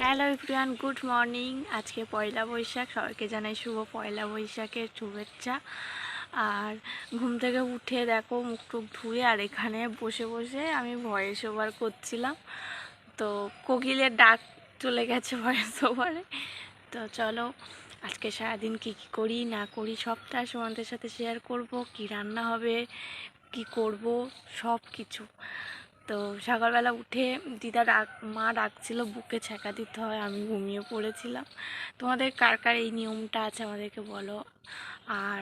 Hello everyone good morning আজকে পয়লা বৈশাখ, সবাইকে জানাই শুভ পয়লা বৈশাখের শুভেচ্ছা। আর ঘুম থেকে উঠে দেখো মুখ টুক ধুয়ে আর এখানে বসে বসে আমি ভয়েস ওভার করছিলাম। তো কোকিলের ডাক চলে গেছে ভয়েস ওভারে তো চলো, আজকে সারাদিন কী কী করি না করি সবটা তোমাদের সাথে শেয়ার করব, কি রান্না হবে কি করব সব কিছু তো সকালবেলা উঠে দিদা ডাক, মা ডাকছিল, বুকে ছ্যাঁকা দিতে হয়, আমি ঘুমিয়ে পড়েছিলাম। তোমাদের কার কার এই নিয়মটা আছে আমাদেরকে বলো? আর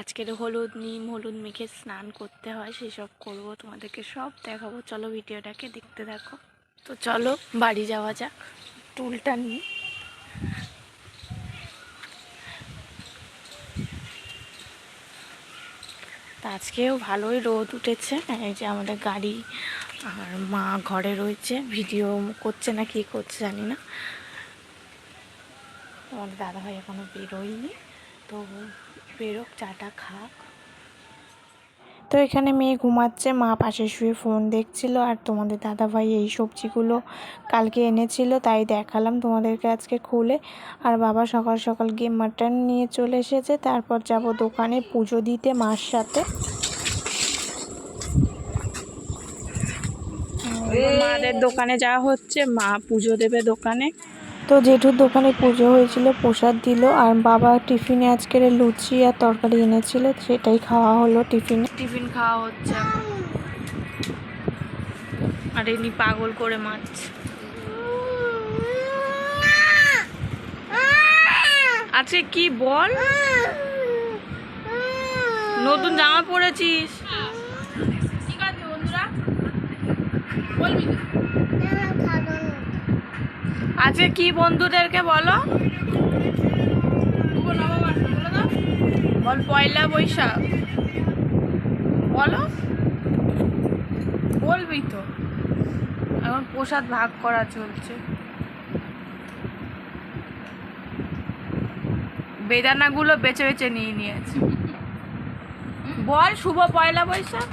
আজকের হলুদ নিম, হলুদ মেখে স্নান করতে হয়, সেসব করব তোমাদেরকে, সব দেখাবো। চলো ভিডিওটাকে দেখতে থাকো। তো চলো বাড়ি যাওয়া যাক, টুলটা নিয়ে। আজকেও ভালোই রোদ উঠেছে। এই যে আমাদের গাড়ি আর মা ঘরে রয়েছে। ভিডিও করছে না, কি করছে জানি না। আমার দাদাভাই এখনও বেরোয়নি। তো বেরোক, চাটা খাক। তো এখানে মেয়ে ঘুমাচ্ছে, মা পাশে শুয়ে ফোন দেখছিল আর তোমাদের দাদাভাই এই সবজিগুলো কালকে এনেছিল, তাই দেখালাম তোমাদেরকে আজকে খুলে। আর বাবা সকাল সকাল গিয়ে মাটন নিয়ে চলে এসেছে, তারপর যাব দোকানে পুজো দিতে মার সাথে। মাদের দোকানে যাওয়া হচ্ছে, মা পুজো দেবে দোকানে। তো জেঠুর দোকানে পুজো হয়েছিল প্রসাদ দিল আর বাবা টিফিনে আজকের লুচি আর তরকারি এনেছিল সেটাই খাওয়া হলো টিফিনে। টিফিন খাওয়া হচ্ছে আর এমনি পাগল করে মাছ আজকে কি বল? নতুন জামা পরেছিস? ঠিক আছে বন্ধুরা বলবি আজকে কি বন্ধুদেরকে বলো? বল পয়লা বৈশাখ। বলো? বলবি তো। এখন প্রসাদ ভাগ করা চলছে। বেদানাগুলো বেছে বেছে নিয়ে নিয়েছে। বল শুভ পয়লা বৈশাখ।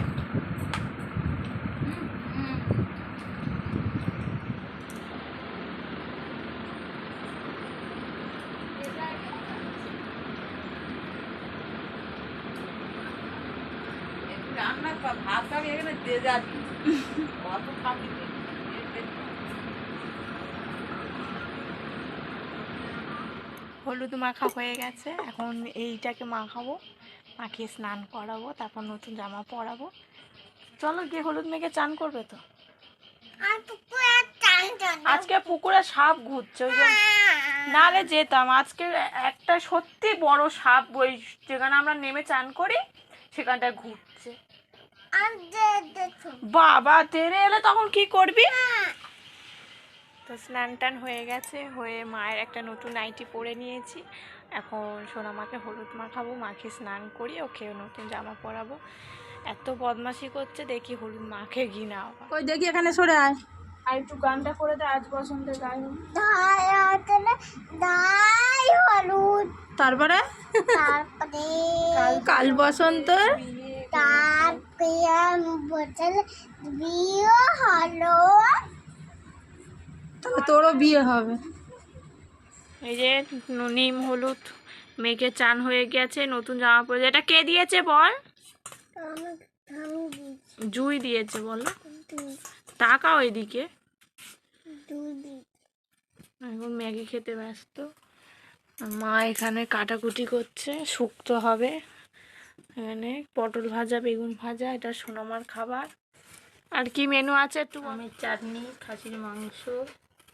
হলুদ মাখা হয়ে গেছে এখন এইটাকে মাখাবো মাখিয়ে স্নান করাবো তারপর নতুন জামা পরাবো। চলো গিয়ে হলুদ মেখে চান করবে তো? আজকে পুকুরে সাপ ঘুরছে ওই জন্য নালে যেতাম আজকে একটা সত্যি বড় সাপ ওই যেখানে আমরা নেমে চান করি সেখানটায় ঘুরছে। বাবা তেরে এলে তখন কি করবি? তো স্নান টান হয়ে গেছে হয়ে মায়ের একটা নতুন নাইটি পরে নিয়েছি। এখন সোনামাকে হলুদ মাখাবো মাকে স্নান করি ওকে নতুন জামা পরাবো। এত বদমাশি করছে দেখি হলুদ মাখে ঘিনা ওই দেখি এখানে সরে আয়। আর একটু গানটা করে দে আজ বসন্তের গায়ে হলুদ। তারপরে? তারপরে কাল বসন্ত? তারপরে বোতল বিয়ে হলো। তবে তোরও বিয়ে হবে। এই যে নিম হলুদ মেঘে চান হয়ে গেছে নতুন জামা পরে এটা কে দিয়েছে বল? জুই দিয়েছে বলো তাকাও এদিকে। এখন ম্যাগি খেতে ব্যস্ত। মা এখানে কাটাকুটি করছে শুক্তো হবে। এখানে পটল ভাজা বেগুন ভাজা এটা সোনামার খাবার। আর কি মেনু আছে একটু। আমের চাটনি খাসির মাংস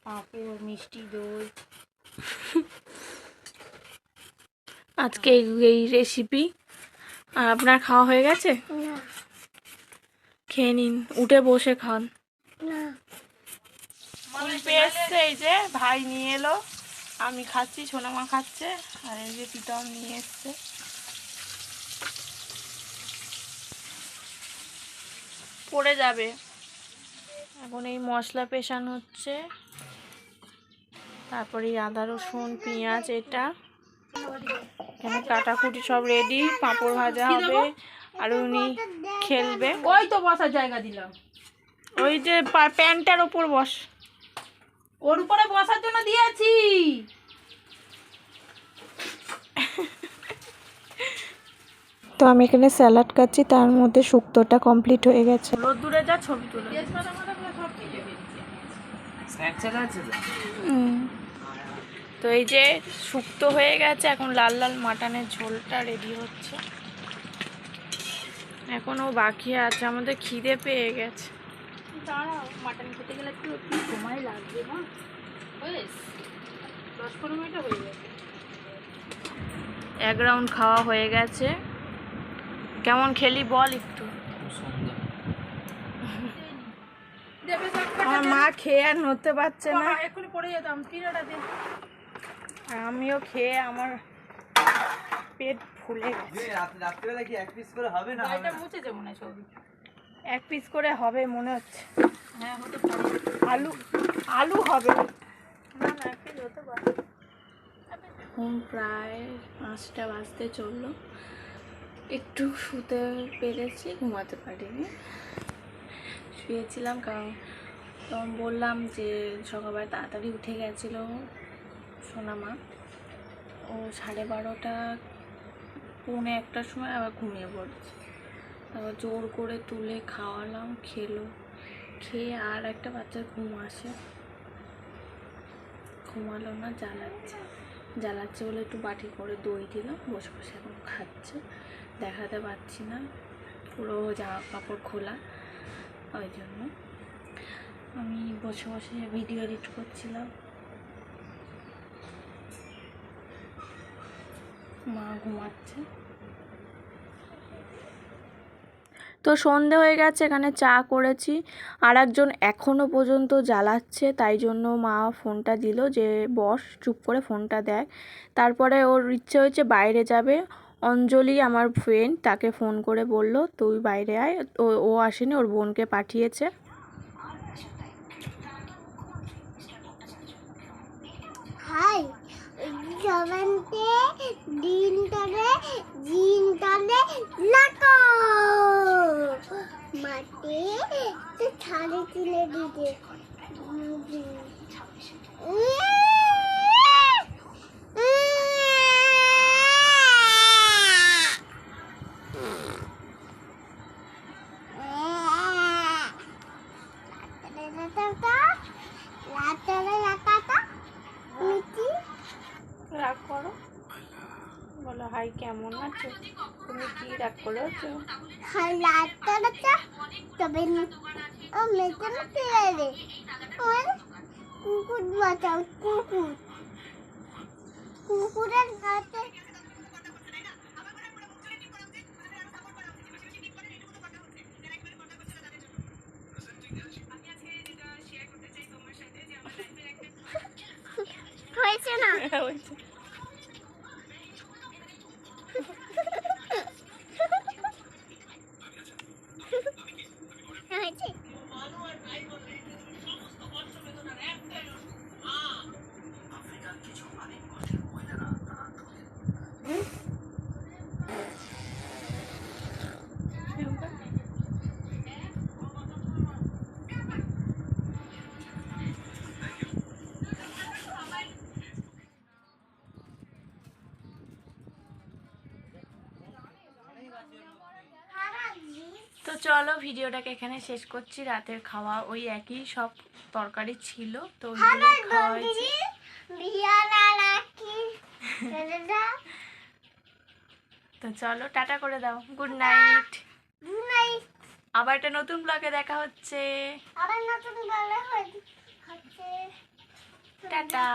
পাঁপড় মিষ্টি দই। আজকে এই- রেসিপি আর আপনার খাওয়া হয়ে গেছে? খেয়ে নিন উঠে বসে খান। এসছে এই যে? ভাই নিয়ে এলো। আমি খাচ্ছি সোনামা খাচ্ছে। আর এই যে প্রীতম নিয়ে এসছে। পড়ে যাবে। এখন এই মশলা পেশানো হচ্ছে। তারপরে আদা রসুন পেঁয়াজ এটা। এখানে কাটাকুটি সব রেডি পাঁপড় ভাজা হবে। আর উনি খেলবে। ওই তো বসার জায়গা দিলাম। ওই যে প্যান্টটার ওপর বস। ওর উপরে বসার জন্য দিয়েছি। তো আমি এখানে স্যালাড খাচ্ছি তার মধ্যে শুক্তোটা কমপ্লিট হয়ে গেছে। রোদ্দুরে যা ছবি তুলে তো এই যে শুক্তো হয়ে গেছে এখন লাল লাল মাটনের ঝোলটা রেডি হচ্ছে। এখনও বাকি আছে আমাদের খিদে পেয়ে গেছে। দাঁড়াও মাটন খেতে গেলে একটু সময় লাগবে না? বেশ দশ পনেরো মিনিটে হয়ে যাবে এক রাউন্ড খাওয়া হয়ে গেছে। কেমন খেলি বল একটু। আমার মা খেয়ে আর নড়তে পারছে না। এক্ষুনি পড়ে যেতাম আর আমিও খেয়ে আমার পেট ফুলে গেছে। রাত্রিবেলা কি এক পিস করে হবে না মনে হয় ছবি এক পিস করে হবে মনে হচ্ছে। হ্যাঁ হতে পারে। আলু আলু হবে। না না এক পিস হতে পারে। এখন প্রায় পাঁচটা বাজতে চলল। একটু শুতে পেরেছি, ঘুমাতে পারিনি। শুয়েছিলাম কারণ তখন বললাম যে সকালবেলা তাড়াতাড়ি উঠে গেছিল সোনামা। ও সাড়ে বারোটা, পৌনে একটার সময় আবার ঘুমিয়ে পড়েছে। তারপর জোর করে তুলে খাওয়ালাম, খেলো। খেয়ে আর একটা বাচ্চার ঘুম আসে। ঘুমালো না, জ্বালাচ্ছে। জ্বালাচ্ছে বলে একটু বাটি করে দই দিলাম, বসে বসে এখন খাচ্ছে। দেখাতে পাচ্ছি না। পুরো জামা কাপড় খোলা, ওই জন্য। আমি বসে বসে ভিডিও এডিট করছিলাম। মা ঘুমাচ্ছে। তো সন্ধে হয়ে গেছে, এখানে চা করেছি। আর একজন এখনও পর্যন্ত জ্বালাচ্ছে, তাই জন্য মা ফোনটা দিল যে, বস, চুপ করে ফোনটা দেয় তারপরে ওর ইচ্ছে হয়েছে বাইরে যাবে। অঞ্জলি আমার ফ্রেন্ড তাকে ফোন করে বলল, তুই বাইরে আয়। ও ও আসেনি, ওর বোনকে পাঠিয়েছে। হাই দিন মাটি ছাড়ে দিতে মিটি রাগ করো বলো হাই কেমন আছো। তুমি কি রাগ করেছ হালাতটা তবে ও না তুলে রে ওর কুকুর বাঁচাও কুকুর। কুকুরের হাতে হয়েছে না। হয়েছে। চলো ভিডিওটাকে এখানে শেষ করছি। রাতের খাওয়া ওই একই সব তরকারি ছিল তো ওইগুলো খাওয়া হয়েছে। তো চলো টাটা করে দাও। গুড নাইট আবার একটা নতুন ব্লগে দেখা হচ্ছে। টাটা।